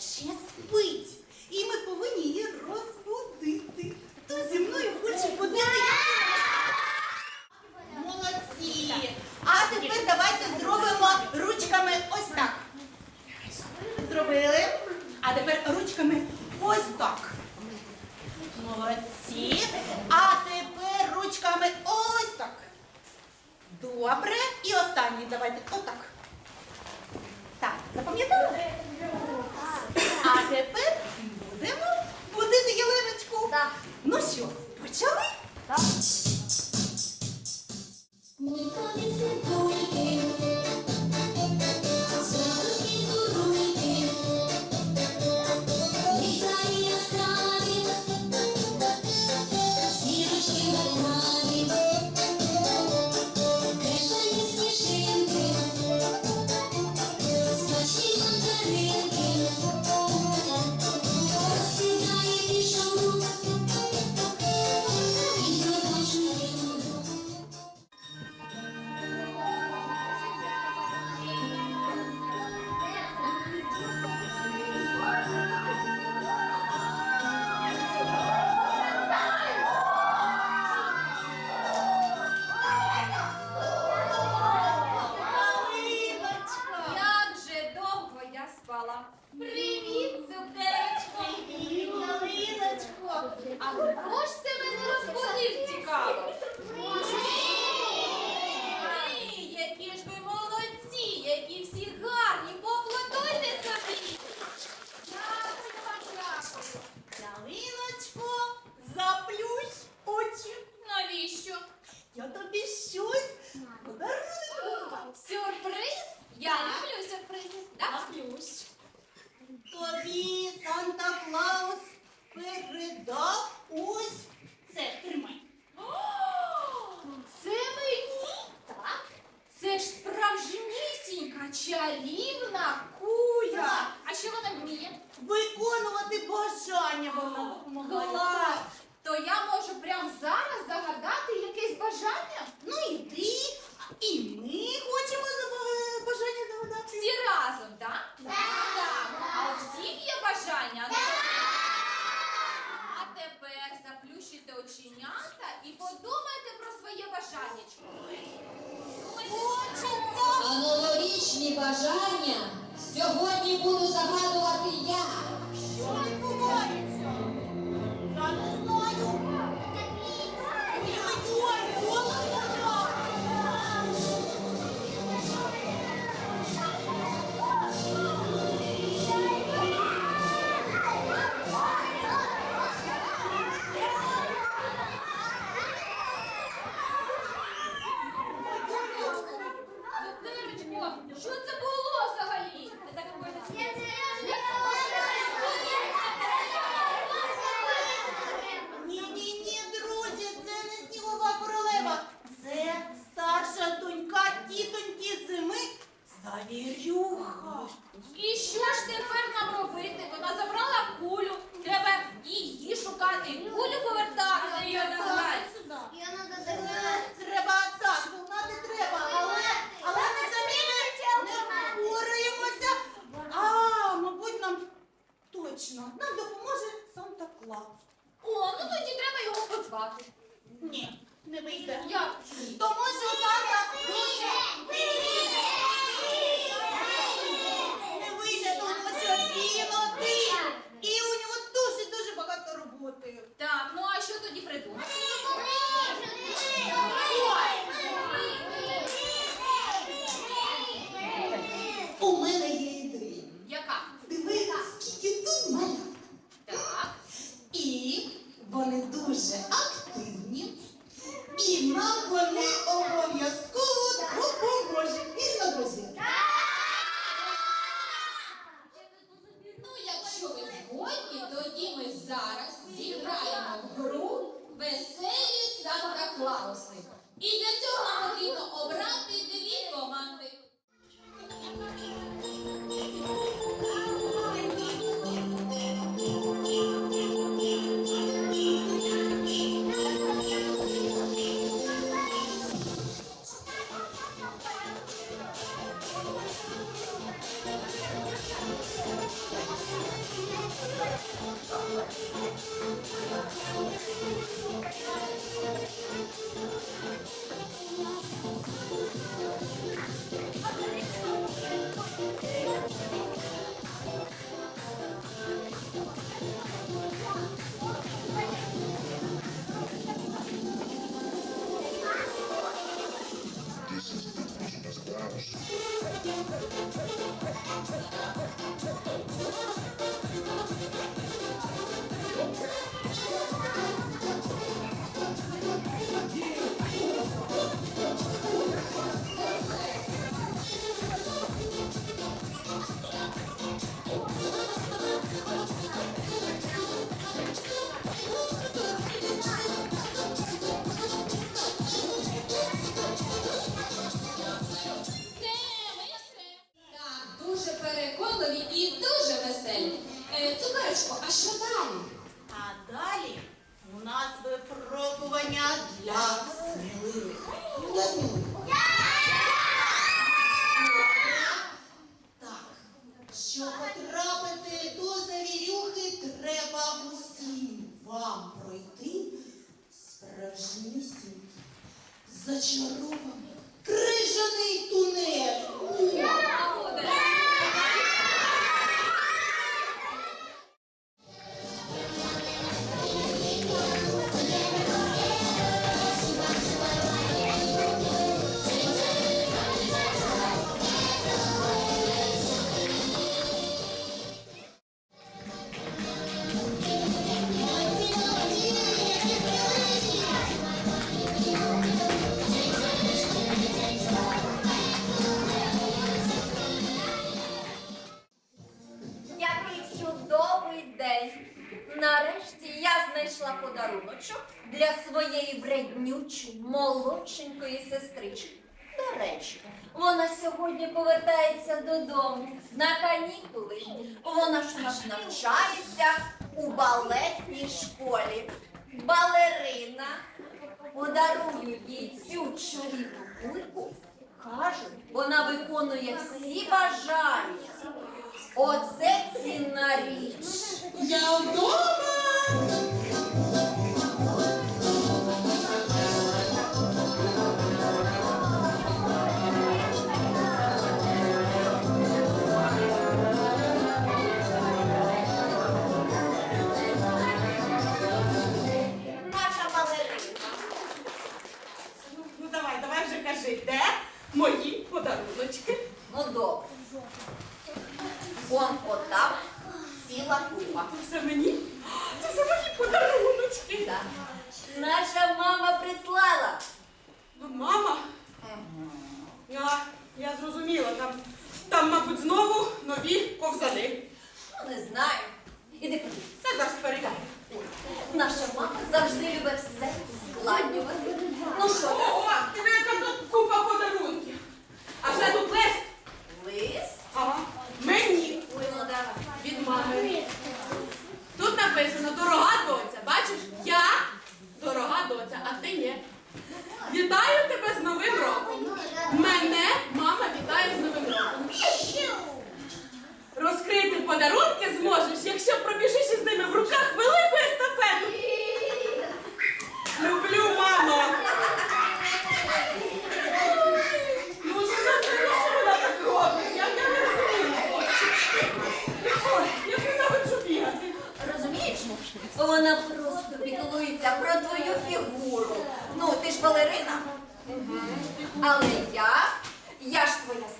ще спить. Shiva Hari питання? А тепер заплющите оченята і подумайте про своє бажання. А новорічні бажання сьогодні буду загадувати я. Що? сестрички. До речі, вона сьогодні повертається додому на канікули. Вона ж нас навчається у балетній школі. Балерина подарую їй цю чарівну кульку. Каже, вона виконує всі бажання. Оце ціна річ.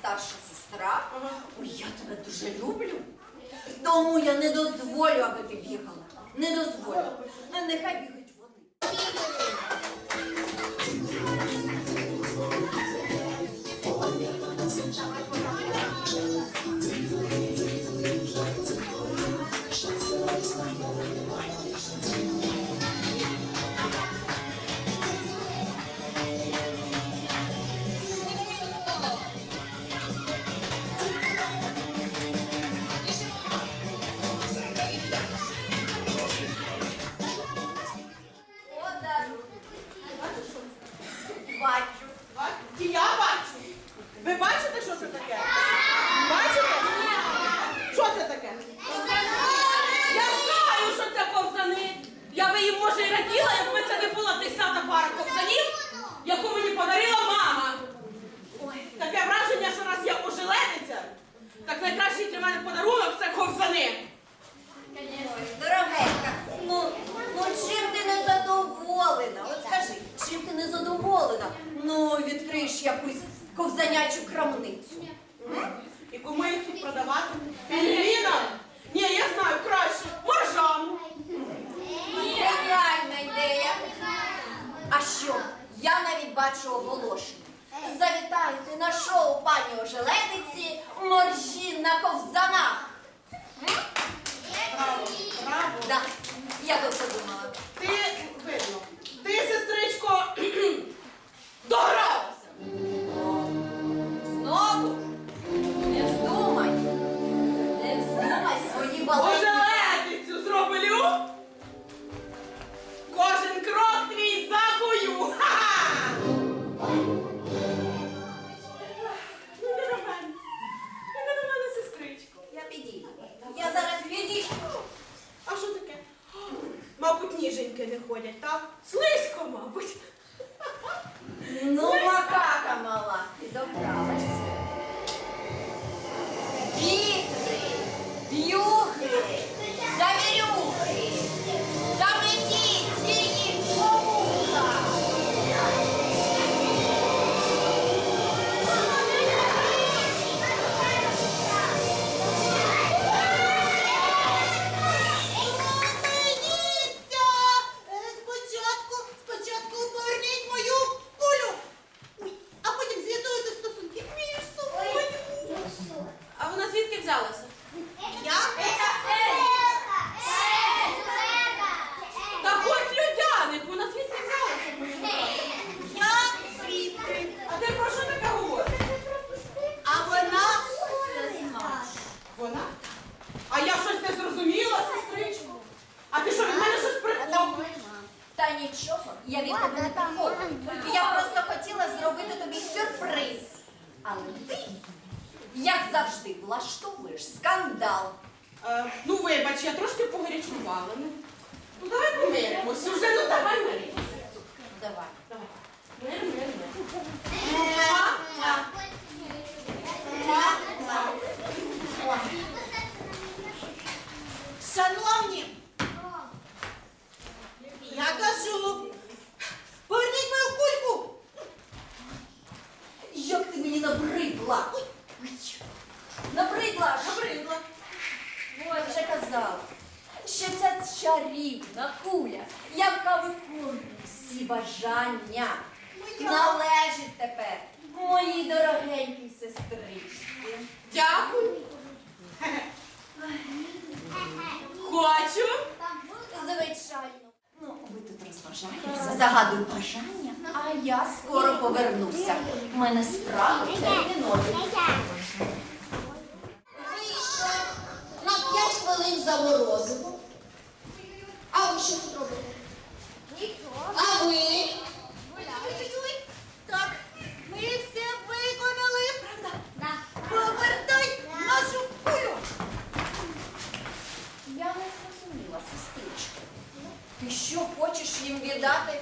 старша сестра, ой, я тебе дуже люблю. Тому я не дозволю, аби ти бігала. Не дозволю. Ну, нехай бігають вони. яку мені подарила мама. Ой, Таке враження, що раз я ожелениця, так найкращий для мене подарунок це ковзани. Дорогенька, ну, ну чим ти не задоволена? От скажи, чим ти не задоволена? Ну, відкриєш якусь ковзанячу крамницю. І кому їх тут продавати? Ангеліна? Ні, я знаю краще. Моржам. Геніальна ідея. А що? Я навіть бачу оголошення. Завітайте на шоу пані Ожеледиці моржі на ковзанах. Браво, браво. Да, Я тут думала. Ти видно. Ти, сестричко, балами. Ну давай помиримось, уже ну давай миримося. Давай. Давай. Мир, мир. Шановні, я кажу, поверніть мою кульку. Як ти мені набридла? Набридла, набридла. Ой, вже казала що ця чарівна куля, яка виконує всі бажання, належить тепер моїй дорогенькій сестричці. Дякую. Хочу. Звичайно. Ну, ви тут розважаєтеся, загадують бажання, а я скоро повернуся. У мене справи термінові. Вийшов на 5 хвилин за морозиво. А ви що тут робите? А ви? Так, ми все виконали, правда? Повертай нашу кулю. Я не зрозуміла, сестричко. Ти що, хочеш їм віддати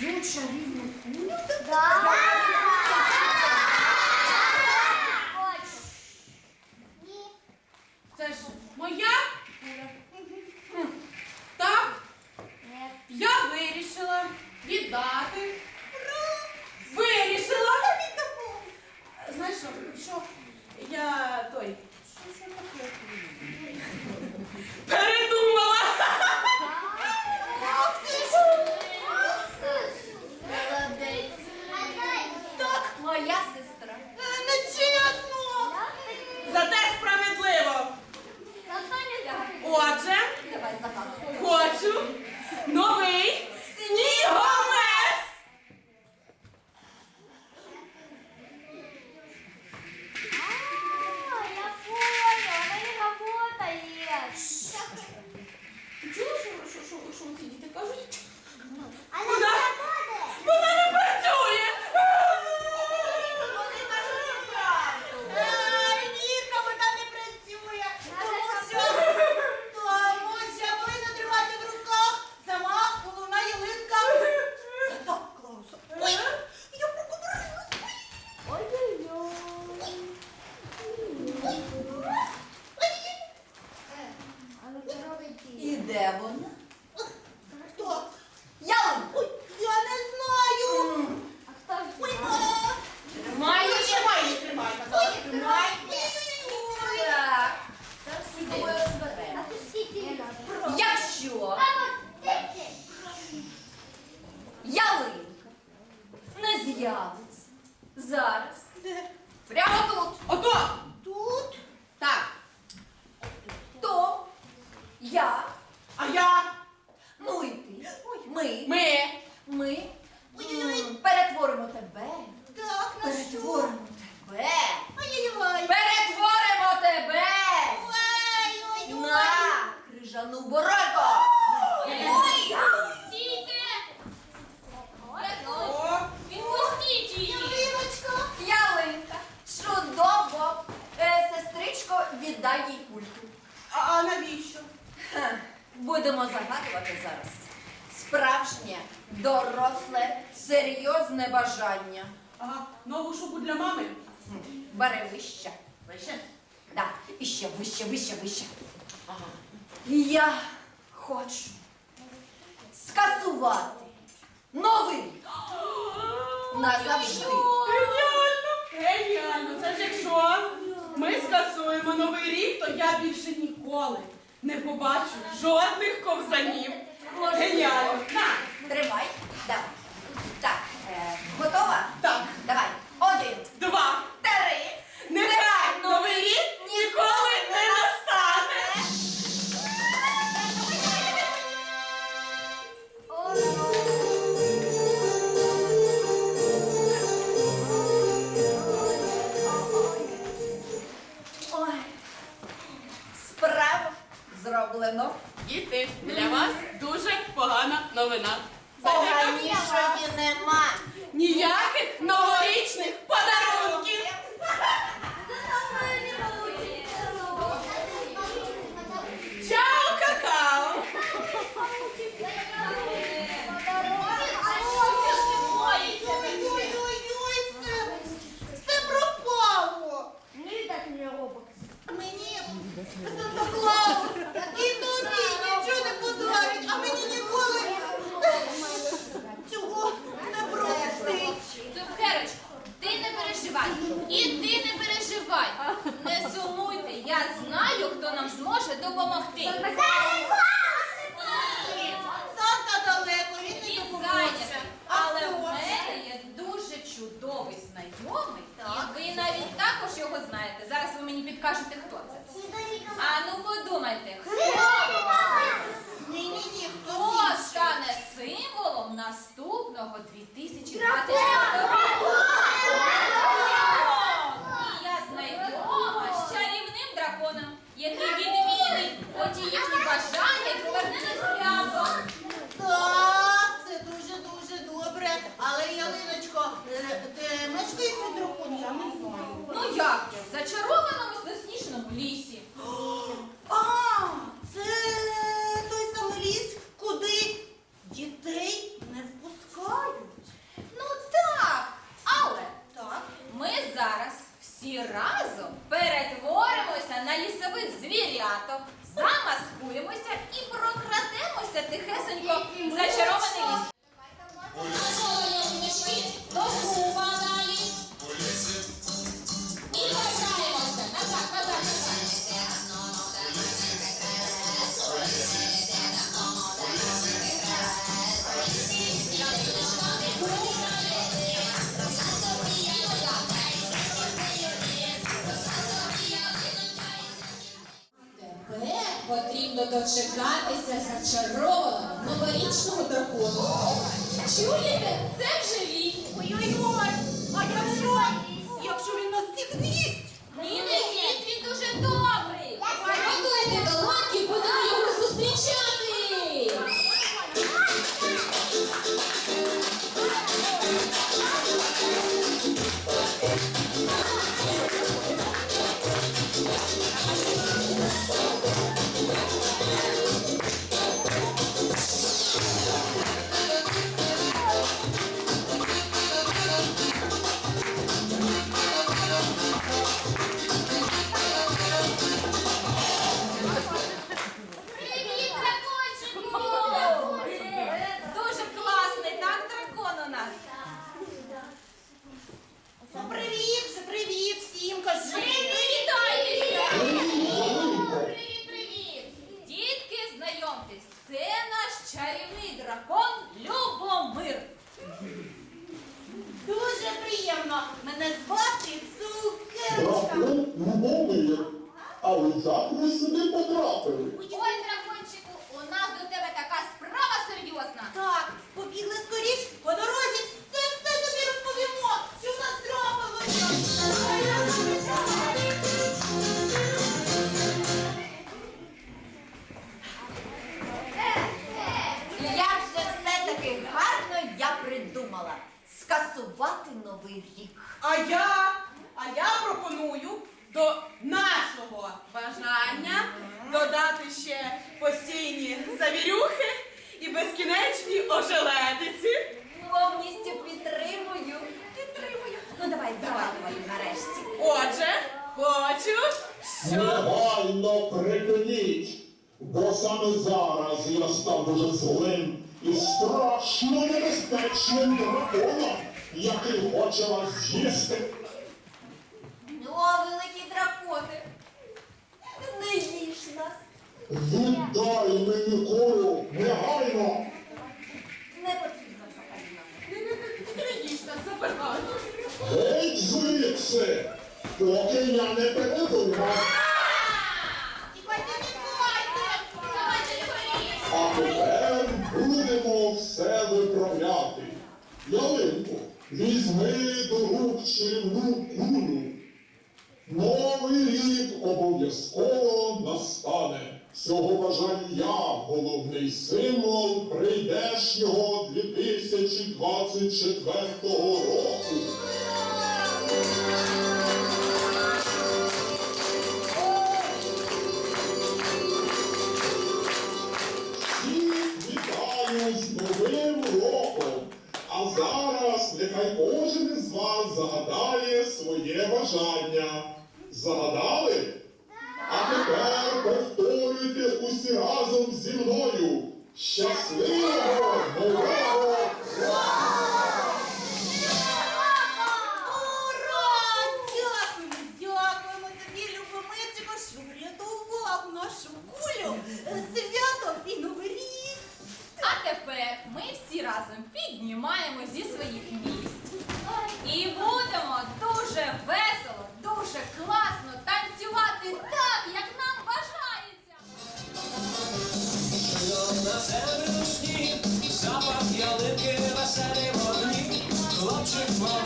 цю чарівну кулю? Це ж моя. Так, я вирішила віддати. Вирішила. Знаєш що, що скасуємо новий рік, то я більше ніколи не побачу жодних ковзанів. Геніально! На! Тримай. Давай. Так, е, готова? Так, Давай. Зроблено. ти для вас дуже погана новина. Поганішої нема. Ніяких новорічних дочекатися зачарованого новорічного дракону. Чуєте? Це вже він. Ой-ой-ой! Віддай мені кору негайно. Не потрібно взагалі. Геть звідси, поки я не приготував. А тепер будемо все виправляти. Ялинку, візьми до рук чарівну кулю. Новий рік обов'язково цього бажання головний символ прийдешнього 2024 року. Нехай кожен із вас загадає своє бажання. Загадали? усі разом зі мною. Щасливого!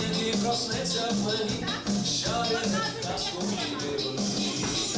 тільки проснеться в мені, що я не в казку не